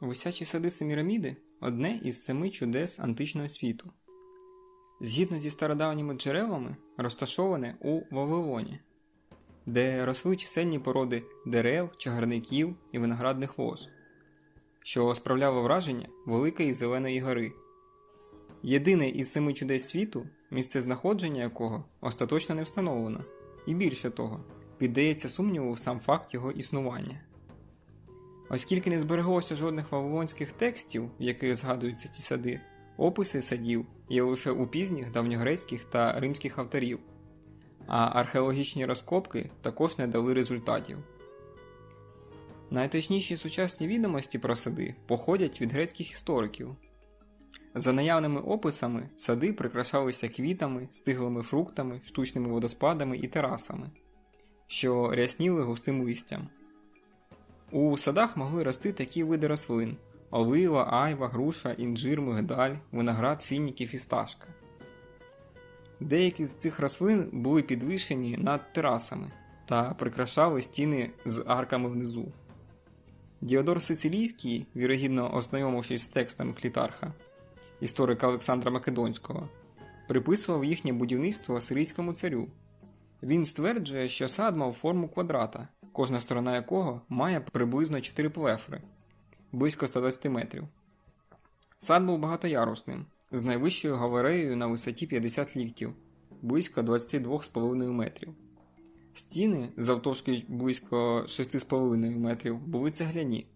Висячі сади Семіраміди одне із семи чудес античного світу. Згідно зі стародавніми джерелами, розташоване у Вавилоні, де росли чисельні породи дерев, чагарників і виноградних лоз, що справляло враження Великої Зеленої гори. Єдине із семи чудес світу, місце знаходження якого остаточно не встановлено, і більше того, піддається сумніву сам факт його існування. Оскільки не збереглося жодних вавилонських текстів, в яких згадуються ці сади, описи садів є лише у пізніх давньогрецьких та римських авторів, а археологічні розкопки також не дали результатів. Найточніші сучасні відомості про сади походять від грецьких істориків. За наявними описами, сади прикрашалися квітами, стиглими фруктами, штучними водоспадами і терасами, що рясніли густим листям. У садах могли рости такі види рослин: олива, айва, груша, інжир, мигдаль, виноград, фініки, фісташка. Деякі з цих рослин були підвищені над терасами та прикрашали стіни з арками внизу. Діодор Сицилійський, вірогідно ознайомившись з текстами Клітарха, історика Олександра Македонського, приписував їхнє будівництво асирійському царю. Він стверджує, що сад мав форму квадрата, кожна сторона якого має приблизно 4 плефри близько 120 метрів. Сад був багатоярусним, з найвищою галереєю на висоті 50 ліктів, близько 22,5 метрів. Стіни завтовшки близько 6,5 метрів були цегляні.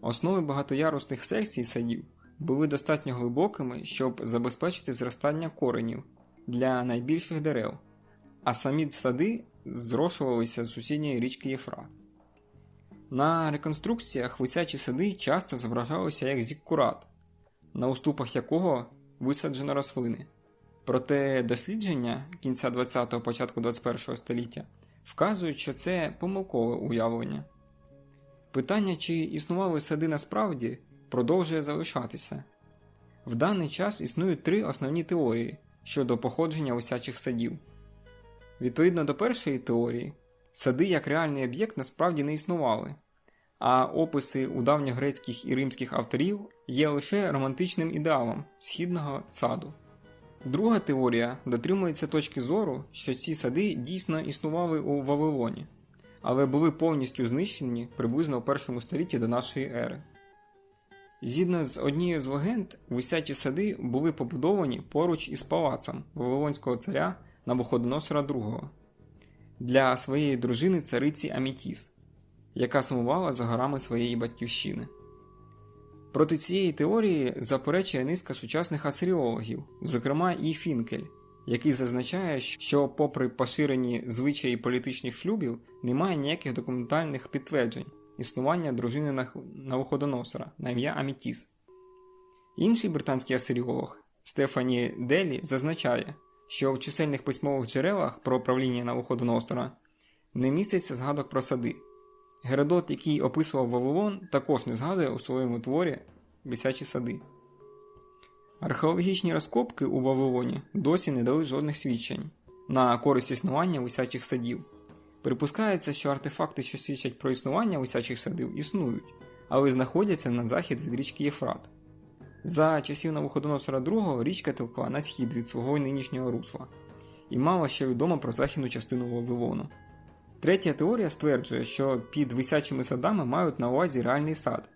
Основи багатоярусних секцій садів були достатньо глибокими, щоб забезпечити зростання коренів для найбільших дерев, а самі сади зрошувалися з сусідньої річки Єфрат. На реконструкціях висячі сади часто зображалися як зіккурат, на уступах якого висаджено рослини. Проте дослідження кінця 20-го, початку 21-го століття вказують, що це помилкове уявлення. Питання, чи існували сади насправді, продовжує залишатися. В даний час існують три основні теорії щодо походження осячих садів. Відповідно до першої теорії, сади як реальний об'єкт насправді не існували, а описи у давньогрецьких і римських авторів є лише романтичним ідеалом східного саду. Друга теорія дотримується точки зору, що ці сади дійсно існували у Вавилоні, але були повністю знищені приблизно у першому столітті до нашої ери. Згідно з однією з легенд, висячі сади були побудовані поруч із палацом Вавилонського царя Навуходоносора II для своєї дружини цариці Амітіс, яка сумувала за горами своєї батьківщини. Проти цієї теорії заперечує низка сучасних асиріологів, зокрема і Фінкель, який зазначає, що, попри поширені звичаї політичних шлюбів, немає ніяких документальних підтверджень існування дружини Навуходоносора на ім'я Амітіс. Інший британський асиріолог Стефані Делі зазначає, що в чисельних письмових джерелах про правління Навуходоносора не міститься згадок про сади. Геродот, який описував Вавилон, також не згадує у своєму творі висячі сади. Археологічні розкопки у Вавилоні досі не дали жодних свідчень на користь існування висячих садів. Припускається, що артефакти, що свідчать про існування висячих садів, існують, але знаходяться на захід від річки Єфрат. За часів Навуходоносора II річка текла на схід від свого нинішнього русла, і мало що відомо про західну частину Вавилону. Третя теорія стверджує, що під висячими садами мають на увазі реальний сад,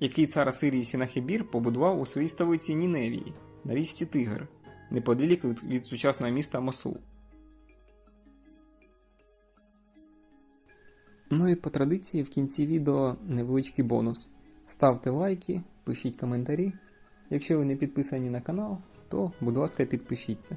який цар Асирії Сінахебір побудував у своїй столиці Ніневії на річці Тигр, неподалік від, сучасного міста Мосул. Ну і по традиції в кінці відео невеличкий бонус. Ставте лайки, пишіть коментарі. Якщо ви не підписані на канал, то, будь ласка, підпишіться.